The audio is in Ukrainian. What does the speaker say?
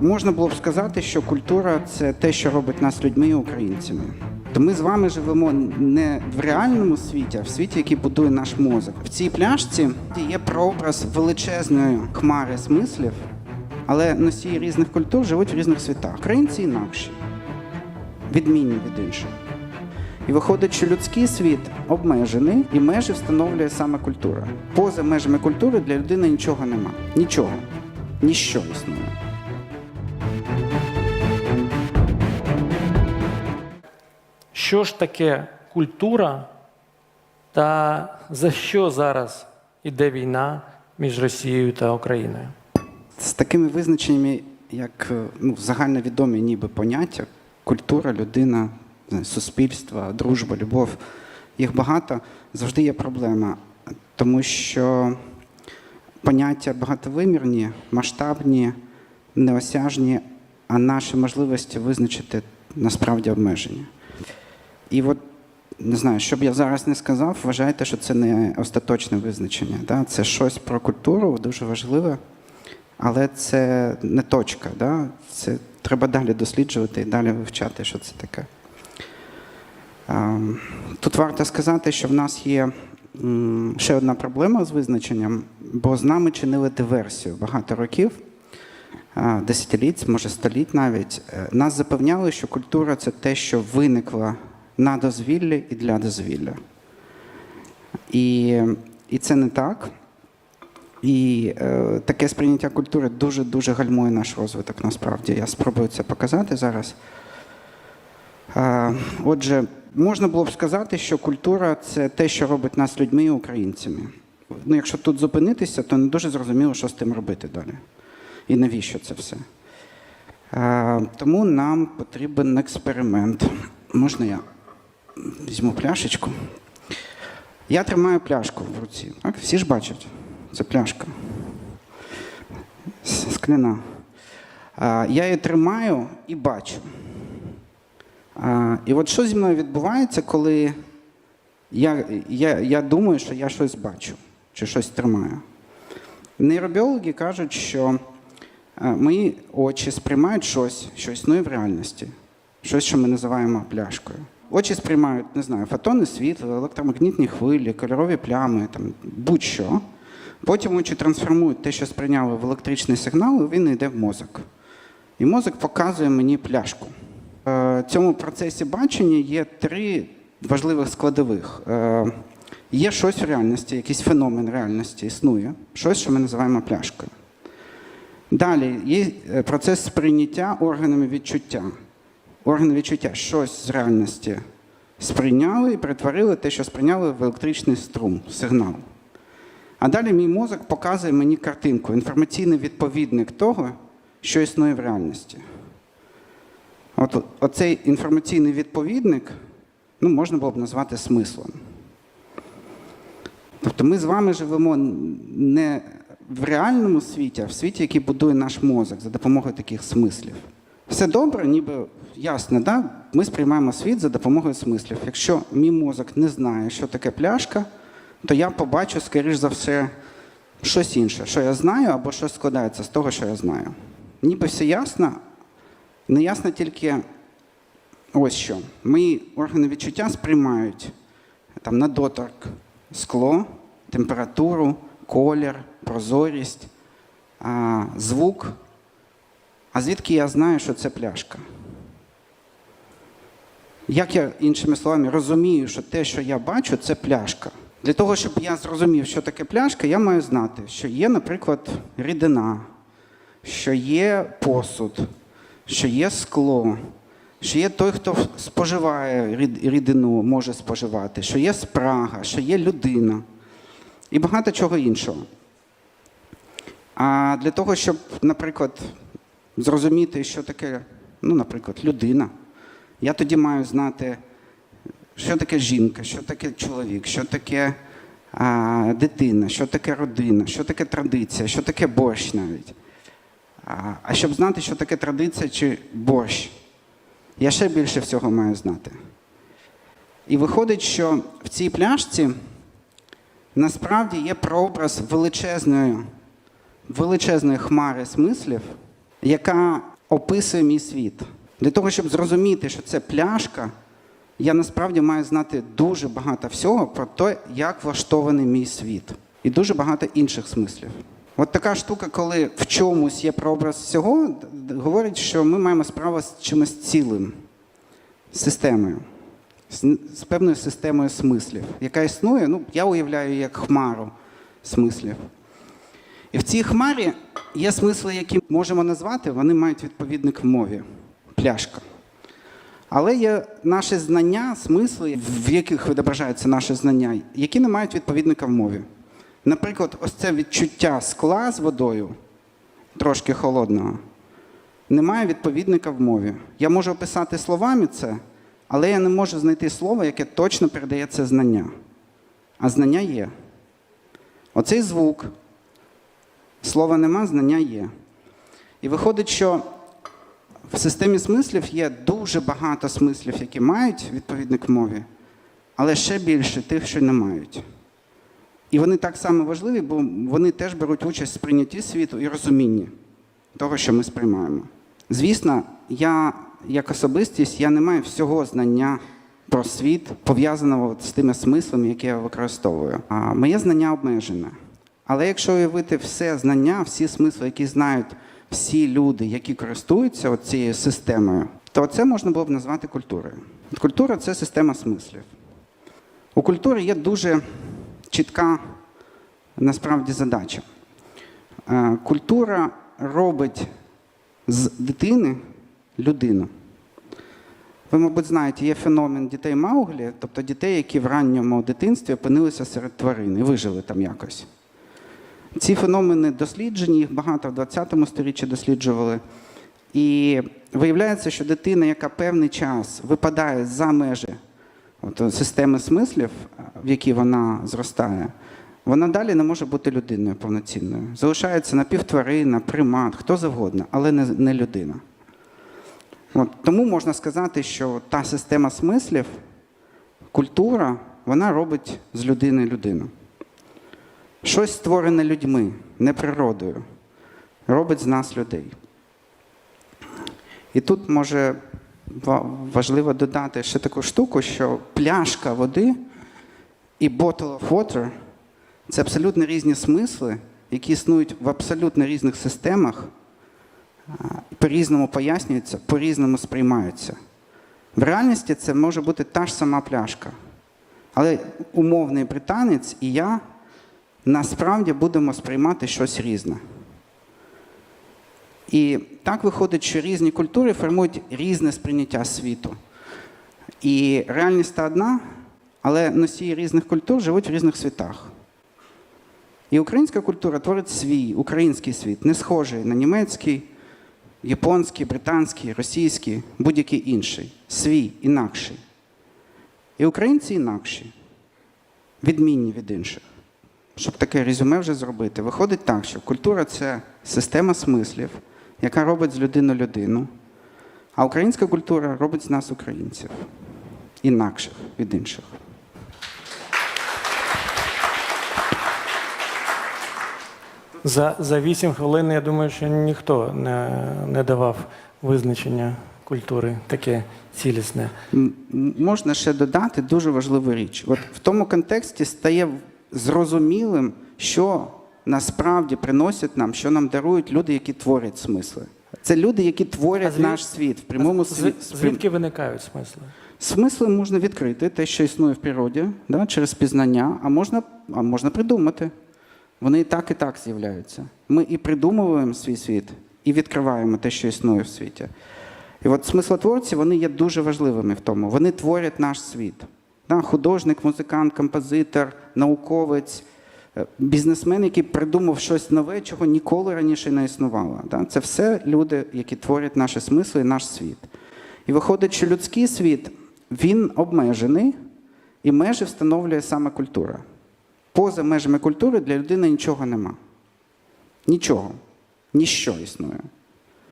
Можна було б сказати, що культура це те, що робить нас людьми і українцями. То ми з вами живемо не в реальному світі, а в світі, який будує наш мозок. В цій пляшці є прообраз величезної хмари смислів, але носії різних культур живуть в різних світах. Українці інакші, відмінні від інших. І виходить, що людський світ обмежений, і межі встановлює саме культура. Поза межами культури для людини нічого нема. Нічого. Ніщо існує. Що ж таке культура та за що зараз іде війна між Росією та Україною? З такими визначеннями, як е, ну, загальновідомі ніби поняття, культура, людина, суспільство, дружба, любов, їх багато, завжди є проблема, тому що поняття багатовимірні, масштабні, неосяжні, а наші можливості визначити насправді обмежені. І от не знаю, що б я зараз не сказав, вважайте, що це не остаточне визначення. Да? Це щось про культуру дуже важливе, але це не точка. Да? Це треба далі досліджувати і далі вивчати, що це таке. Ем, Тут варто сказати, що в нас є ще одна проблема з визначенням, бо з нами чинили диверсію багато років, десятиліть, може століть навіть. Е, Нас запевняли, що культура це те, що виникло на дозвіллі і для дозвілля. І, і це не так. І е, таке сприйняття культури дуже-дуже гальмує наш розвиток насправді. Я спробую це показати зараз. Е, отже, можна було б сказати, що культура це те, що робить нас людьми і українцями. Ну, якщо тут зупинитися, то не дуже зрозуміло, що з тим робити далі. І навіщо це все. Е, тому нам потрібен експеримент. Можна я візьму пляшечку? Я тримаю пляшку в руці. Так? Всі ж бачать. Це пляшка. Скляна. Я її тримаю і бачу. І от що зі мною відбувається, коли я, я, я думаю, що я щось бачу чи щось тримаю. Нейробіологи кажуть, що мої очі сприймають щось, що існує в реальності, щось, що ми називаємо пляшкою. Очі сприймають, не знаю, фотони світла, електромагнітні хвилі, кольорові плями, там, будь-що. Потім очі трансформують те, що сприйняли в електричний сигнал, і він йде в мозок. І мозок показує мені пляшку. Е, В цьому процесі бачення є три важливих складових. Е, Є щось в реальності, якийсь феномен реальності існує, щось, що ми називаємо пляшкою. Далі є е, процес сприйняття органами відчуття. Органи відчуття щось з реальності сприйняли і перетворили те, що сприйняли в електричний струм, сигнал. А далі мій мозок показує мені картинку, інформаційний відповідник того, що існує в реальності. От, оцей інформаційний відповідник ну, можна було б назвати смислом. Тобто ми з вами живемо не в реальному світі, а в світі, який будує наш мозок за допомогою таких смислів. Все добре, ніби ясно, да? ми сприймаємо світ за допомогою смислів. Якщо мій мозок не знає, що таке пляшка, то я побачу, скоріш за все, щось інше, що я знаю, або щось складається з того, що я знаю. Ніби все ясно, не ясно тільки ось що. Мої органи відчуття сприймають там, на доторк скло, температуру, колір, прозорість, звук. А звідки я знаю, що це пляшка? Як я, іншими словами, розумію, що те, що я бачу, це пляшка. Для того, щоб я зрозумів, що таке пляшка, я маю знати, що є, наприклад, рідина, що є посуд, що є скло, що є той, хто споживає рідину, може споживати, що є спрага, що є людина і багато чого іншого. А для того, щоб, наприклад, зрозуміти, що таке, ну, наприклад, людина, я тоді маю знати, що таке жінка, що таке чоловік, що таке а, дитина, що таке родина, що таке традиція, що таке борщ навіть. А, а щоб знати, що таке традиція чи борщ, я ще більше всього маю знати. І виходить, що в цій пляшці насправді є прообраз величезної, величезної хмари смислів, яка описує мій світ. Для того, щоб зрозуміти, що це пляшка, я насправді маю знати дуже багато всього про те, як влаштований мій світ, і дуже багато інших смислів. От така штука, коли в чомусь є прообраз всього, говорить, що ми маємо справу з чимось цілим, системою, з певною системою смислів, яка існує, ну, я уявляю як хмару смислів. І в цій хмарі є смисли, які можемо назвати, вони мають відповідник в мові пляшка. Але є наші знання, смисли, в яких відображаються наші знання, які не мають відповідника в мові. Наприклад, ось це відчуття скла з водою, трошки холодного, не має відповідника в мові. Я можу описати словами це, але я не можу знайти слово, яке точно передає це знання. А знання є. Оцей звук, слова нема, знання є. І виходить, що в системі смислів є дуже багато смислів, які мають відповідник в мові, але ще більше тих, що не мають. І вони так само важливі, бо вони теж беруть участь в сприйнятті світу і розумінні того, що ми сприймаємо. Звісно, я як особистість я не маю всього знання про світ, пов'язаного з тими смислами, які я використовую. А моє знання обмежене. Але якщо уявити все знання, всі смисли, які знають всі люди, які користуються цією системою, то це можна було б назвати культурою. Культура це система смислів. У культури є дуже чітка насправді задача. Е, Культура робить з дитини людину. Ви, мабуть, знаєте, є феномен дітей Мауглі, тобто дітей, які в ранньому дитинстві опинилися серед тварин і вижили там якось. Ці феномени досліджені, їх багато в 20 сторіччі досліджували. І виявляється, що дитина, яка певний час випадає за межі от, системи смислів, в якій вона зростає, вона далі не може бути людиною повноцінною. Залишається напівтварина, примат, хто завгодно, але не, не людина. От, тому можна сказати, що та система смислів, культура, вона робить з людини людину. Щось створене людьми, не природою, робить з нас людей. І тут може важливо додати ще таку штуку, що пляшка води і bottle of water – це абсолютно різні смисли, які існують в абсолютно різних системах, по-різному пояснюються, по-різному сприймаються. В реальності це може бути та ж сама пляшка. Але умовний британець і я насправді будемо сприймати щось різне. І так виходить, що різні культури формують різне сприйняття світу. І реальність та одна, але носії різних культур живуть в різних світах. І українська культура творить свій український світ, не схожий на німецький, японський, британський, російський, будь-який інший. Свій, інакший. І українці інакші, відмінні від інших. Щоб таке резюме вже зробити, виходить так, що культура це система смислів, яка робить з людини людину, а українська культура робить з нас українців, інакших від інших. За, за 8 хвилин, я думаю, що ніхто не, не давав визначення культури таке цілісне. Можна ще додати дуже важливу річ. От в тому контексті стає зрозумілим, що насправді приносять нам, що нам дарують люди, які творять смисли. Це люди, які творять звід- наш світ в прямому світі. Звідки виникають смисли? Смисли можна відкрити, те, що існує в природі, да, через пізнання, а можна, а можна придумати. Вони і так, і так з'являються. Ми і придумуємо свій світ, і відкриваємо те, що існує в світі. І от смислотворці вони є дуже важливими в тому. Вони творять наш світ. Художник, музикант, композитор, науковець, е, бізнесмен, який придумав щось нове, чого ніколи раніше не існувало. Це все люди, які творять наші смисли і наш світ. І виходить, що людський світ він обмежений, і межі встановлює саме культура. Поза межами культури для людини нічого нема. Нічого. Ніщо існує.